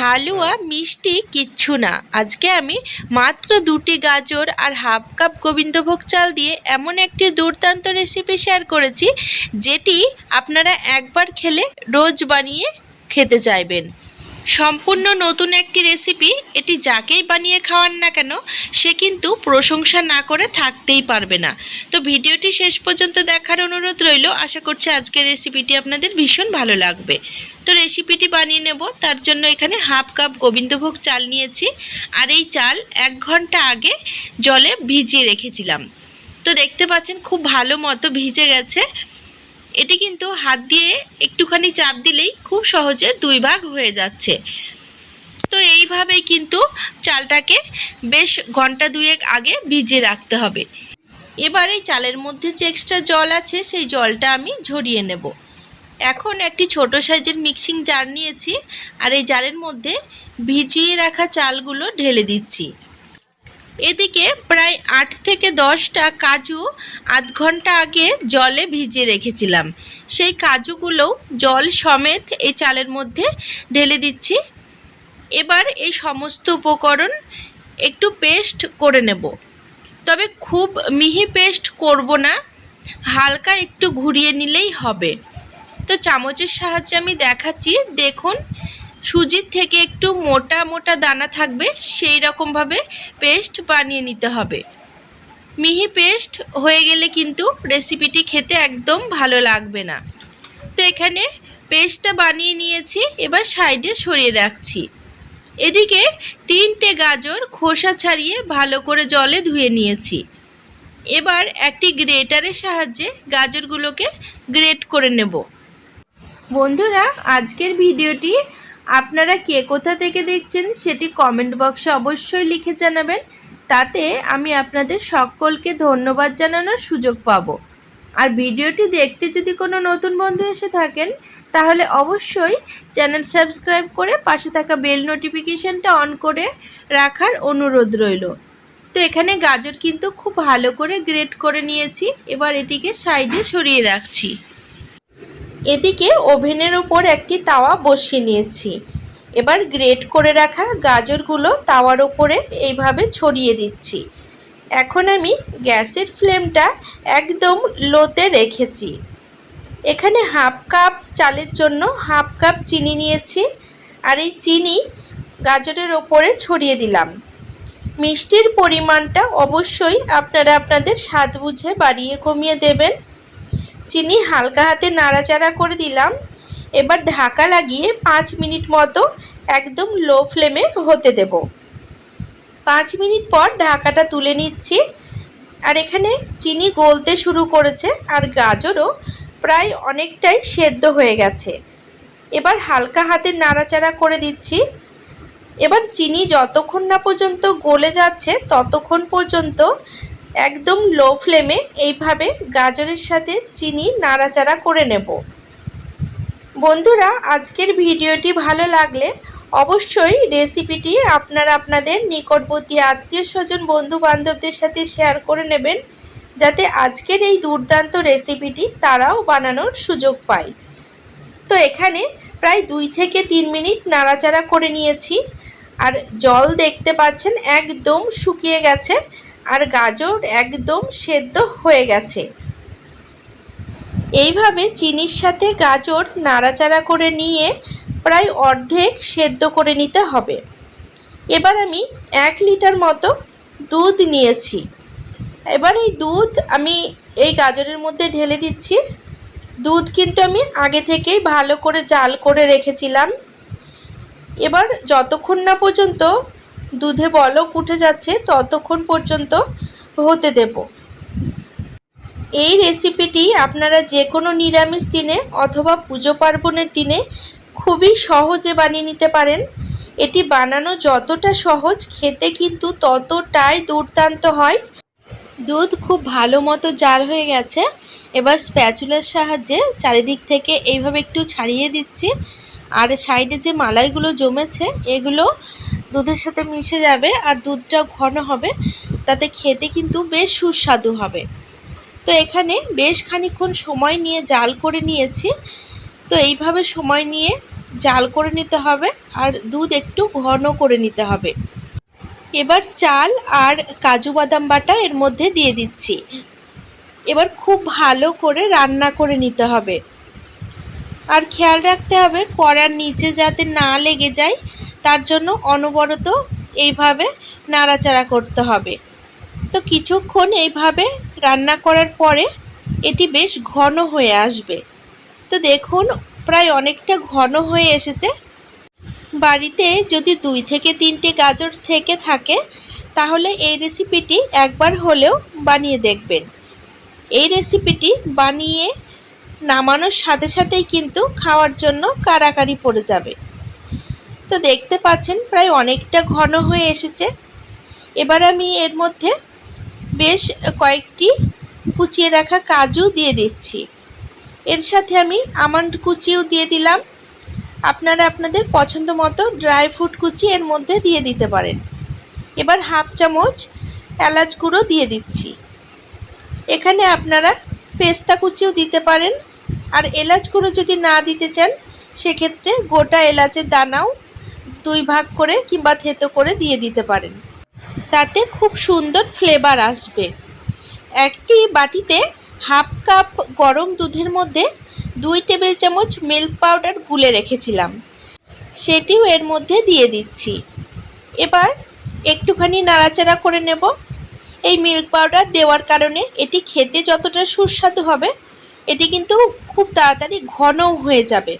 হালুয়া, মিষ্টি কিচ্ছু না। আজকে আমি মাত্র দুটি গাজর আর হাফ কাপ গোবিন্দভোগ চাল দিয়ে এমন একটি দুর্দান্ত রেসিপি শেয়ার করেছি, যেটি আপনারা একবার খেলে রোজ বানিয়ে খেতে চাইবেন। সম্পূর্ণ নতুন একটি রেসিপি এটি যাকেই বানিয়ে খাওয়ান না কেন, সে কিন্তু প্রশংসা না করে থাকতেই পারবে না। তো ভিডিওটি শেষ পর্যন্ত দেখার অনুরোধ রইল। আশা করছি আজকের রেসিপিটি আপনাদের ভীষণ ভালো লাগবে। তো রেসিপিটি বানিয়ে নেব। তার জন্য এখানে হাফ কাপ গোবিন্দভোগ চাল নিয়েছি। আর এই চাল এক ঘণ্টা আগে জলে ভিজিয়ে রেখেছিলাম। তো দেখতে পাচ্ছেন খুব ভালো মতো ভিজে গেছে। এটি কিন্তু হাত দিয়ে একটুখানি চাপ দিলেই খুব সহজে দুই ভাগ হয়ে যাচ্ছে। তো এইভাবেই কিন্তু চালটাকে বেশ ঘণ্টা দুয়েক আগে ভিজিয়ে রাখতে হবে। এবার এই চালের মধ্যে যে এক্সট্রা জল আছে, সেই জলটা আমি ঝরিয়ে নেব। এখন একটি ছোট সাইজের মিক্সিং জার নিয়েছি আর এই জারের মধ্যে ভিজিয়ে রাখা চালগুলো ঢেলে দিচ্ছি। এদিকে প্রায় আট থেকে দশটা কাজু আধ ঘণ্টা আগে জলে ভিজিয়ে রেখেছিলাম। সেই কাজুগুলোও জল সমেত এই চালের মধ্যে ঢেলে দিচ্ছি। এবার এই সমস্ত উপকরণ একটু পেস্ট করে নেব। তবে খুব মিহি পেস্ট করব না, হালকা একটু ঘুরিয়ে নিলেই হবে। তো চামচের সাহায্যে আমি দেখাচ্ছি, দেখুন সুজির থেকে একটু মোটা মোটা দানা থাকবে, সেই রকমভাবে পেস্ট বানিয়ে নিতে হবে। মিহি পেস্ট হয়ে গেলে কিন্তু রেসিপিটি খেতে একদম ভালো লাগবে না। তো এখানে পেস্টটা বানিয়ে নিয়েছি, এবার সাইডে সরিয়ে রাখছি। এদিকে তিনটে গাজর খোসা ছাড়িয়ে ভালো করে জলে ধুয়ে নিয়েছি। এবার একটি গ্রেটারের সাহায্যে গাজরগুলোকে গ্রেট করে নেব। বন্ধুরা, আজকের ভিডিওটি আপনারা কে কোথা থেকে দেখছেন সেটি কমেন্ট বক্সে অবশ্যই লিখে জানাবেন। তাতে আমি আপনাদের সকলকে ধন্যবাদ জানানোর সুযোগ পাব। আর ভিডিওটি দেখতে যদি কোনো নতুন বন্ধু এসে থাকেন, তাহলে অবশ্যই চ্যানেল সাবস্ক্রাইব করে পাশে থাকা বেল নোটিফিকেশানটা অন করে রাখার অনুরোধ রইল। তো এখানে গাজর কিন্তু খুব ভালো করে গ্রেট করে নিয়েছি। এবার এটিকে সাইডে সরিয়ে রাখছি। এদিকে ওভেনের উপর একটি তাওয়া বসিয়ে নিয়েছি। এবার গ্রেট করে রাখা গাজরগুলো তাওয়ার ওপরে এইভাবে ছড়িয়ে দিচ্ছি। এখন আমি গ্যাসের ফ্লেমটা একদম লোতে রেখেছি। এখানে হাফ কাপ চালের জন্য হাফ কাপ চিনি নিয়েছি আর এই চিনি গাজরের ওপরে ছড়িয়ে দিলাম। মিষ্টির পরিমাণটা অবশ্যই আপনারা আপনাদের স্বাদ বুঝে বাড়িয়ে কমিয়ে দেবেন। চিনি হালকা হাতে নাড়াচাড়া করে দিলাম। এবার ঢাকা লাগিয়ে পাঁচ মিনিট মতো একদম লো ফ্লেমে হতে দেব। পাঁচ মিনিট পর ঢাকাটা তুলে নিচ্ছি। আর এখানে চিনি গলতে শুরু করেছে আর গাজরও প্রায় অনেকটাই সেদ্ধ হয়ে গেছে। এবার হালকা হাতে নাড়াচাড়া করে দিচ্ছি। এবার চিনি যতক্ষণ না পর্যন্ত গলে যাচ্ছে ততক্ষণ পর্যন্ত একদম লো ফ্লেমে এইভাবে গাজরের সাথে চিনি নাড়াচাড়া করে নেব। বন্ধুরা, আজকের ভিডিওটি ভালো লাগলে অবশ্যই রেসিপিটি আপনারা আপনাদের নিকটবর্তী আত্মীয় স্বজন বন্ধু বান্ধবদের সাথে শেয়ার করে নেবেন, যাতে আজকের এই দুর্দান্ত রেসিপিটি তারাও বানানোর সুযোগ পায়। তো এখানে প্রায় দুই থেকে তিন মিনিট নাড়াচাড়া করে নিয়েছি, আর জল দেখতে পাচ্ছেন একদম শুকিয়ে গেছে। আর গাজর একদম সেদ্ধ হয়ে গেছে। এইভাবে চিনির সাথে গাজর নাড়াচাড়া করে নিয়ে প্রায় অর্ধেক সেদ্ধ করে নিতে হবে। এবার আমি এক লিটার মতো দুধ নিয়েছি। এবার এই দুধ আমি এই গাজরের মধ্যে ঢেলে দিচ্ছি। দুধ কিন্তু আমি আগে থেকেই ভালো করে জাল করে রেখেছিলাম। এবার যতক্ষণ না পর্যন্ত দুধে বলক উঠে যাচ্ছে, ততক্ষণ পর্যন্ত হতে দেব। এই রেসিপিটি আপনারা যে কোনো নিরামিষ দিনে অথবা পুজো পার্বণের দিনে খুবই সহজে বানিয়ে নিতে পারেন। এটি বানানো যতটা সহজ, খেতে কিন্তু ততটাই দুর্দান্ত হয়। দুধ খুব ভালো মতো জাল হয়ে গেছে। এবার স্প্যাচুলার সাহায্যে চারিদিক থেকে এইভাবে একটু ছাড়িয়ে দিচ্ছি। আর সাইডে যে মালাইগুলো জমেছে, এগুলো দুধের সাথে মিশে যাবে আর দুধটা ঘন হবে, তাতে খেতে কিন্তু বেশ সুস্বাদু হবে। তো এখানে বেশ খানিক্ষণ সময় নিয়ে জাল করে নিয়েছি। তো এইভাবে সময় নিয়ে জাল করে নিতে হবে আর দুধ একটু ঘন করে নিতে হবে। এবার চাল আর কাজু বাদাম বাটা এর মধ্যে দিয়ে দিচ্ছি। এবার খুব ভালো করে রান্না করে নিতে হবে। আর খেয়াল রাখতে হবে কড়ার নিচে যাতে না লেগে যায় তার জন্য অনবরত এইভাবে নাড়াচাড়া করতে হবে। তো কিছুক্ষণ এইভাবে রান্না করার পরে এটি বেশ ঘন হয়ে আসবে। তো দেখুন, প্রায় অনেকটা ঘন হয়ে এসেছে। বাড়িতে যদি দুই থেকে তিনটে গাজর থেকে থাকে, তাহলে এই রেসিপিটি একবার হলেও বানিয়ে দেখবেন। এই রেসিপিটি বানিয়ে নামানোর সাথে সাথেই কিন্তু খাওয়ার জন্য কারাকারি পড়ে যাবে। তো দেখতে পাচ্ছেন, প্রায় অনেকটা ঘন হয়ে এসেছে। এবার আমি এর মধ্যে বেশ কয়েকটি কুচিয়ে রাখা কাজু দিয়ে দিচ্ছি। এর সাথে আমি আমন্ড কুচিও দিয়ে দিলাম। আপনারা আপনাদের পছন্দ মতো ড্রাই ফ্রুট কুচি এর মধ্যে দিয়ে দিতে পারেন। এবার হাফ চামচ এলাচ গুঁড়ো দিয়ে দিচ্ছি। এখানে আপনারা পেস্তা কুচিও দিতে পারেন। আর এলাচ গুঁড়ো যদি না দিতে চান, সেক্ষেত্রে গোটা এলাচের দানাও দুই ভাগ করে কিংবা থেতো করে দিয়ে দিতে পারেন। তাতে খুব সুন্দর ফ্লেভার আসবে। একটি বাটিতে হাফ কাপ গরম দুধের মধ্যে দুই টেবিল চামচ মিল্ক পাউডার গুলে রেখেছিলাম। সেটিও এর মধ্যে দিয়ে দিচ্ছি। এবার একটুখানি নাড়াচাড়া করে নেব। এই মিল্ক পাউডার দেওয়ার কারণে এটি খেতে যতটা সুস্বাদু হবে, এটি কিন্তু খুব তাড়াতাড়ি ঘনও হয়ে যাবে।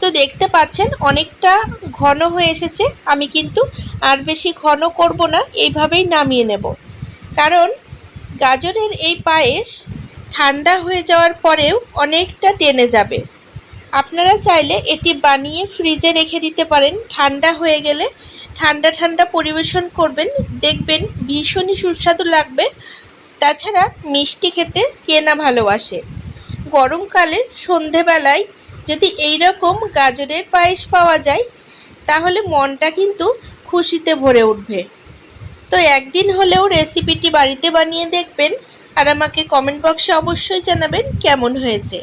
তো দেখতে পাচ্ছেন, অনেকটা ঘন হয়ে এসেছে। আমি কিন্তু আর বেশি ঘন করব না, এইভাবেই নামিয়ে নেব। কারণ গাজরের এই পায়েস ঠান্ডা হয়ে যাওয়ার পরেও অনেকটা টেনে যাবে। আপনারা চাইলে এটি বানিয়ে ফ্রিজে রেখে দিতে পারেন। ঠান্ডা হয়ে গেলে ঠান্ডা ঠান্ডা পরিবেশন করবেন, দেখবেন ভীষণই সুস্বাদু লাগবে। তাছাড়া মিষ্টি খেতে কে না ভালোবাসে। গরমকালে সন্ধেবেলায় যদি এই রকম গাজরের পায়েস পাওয়া যায়, তাহলে মনটা কিন্তু খুশিতে ভরে উঠবে। তো একদিন হলেও রেসিপিটি বাড়িতে বানিয়ে দেখবেন আর আমাকে কমেন্ট বক্সে অবশ্যই জানাবেন কেমন হয়েছে।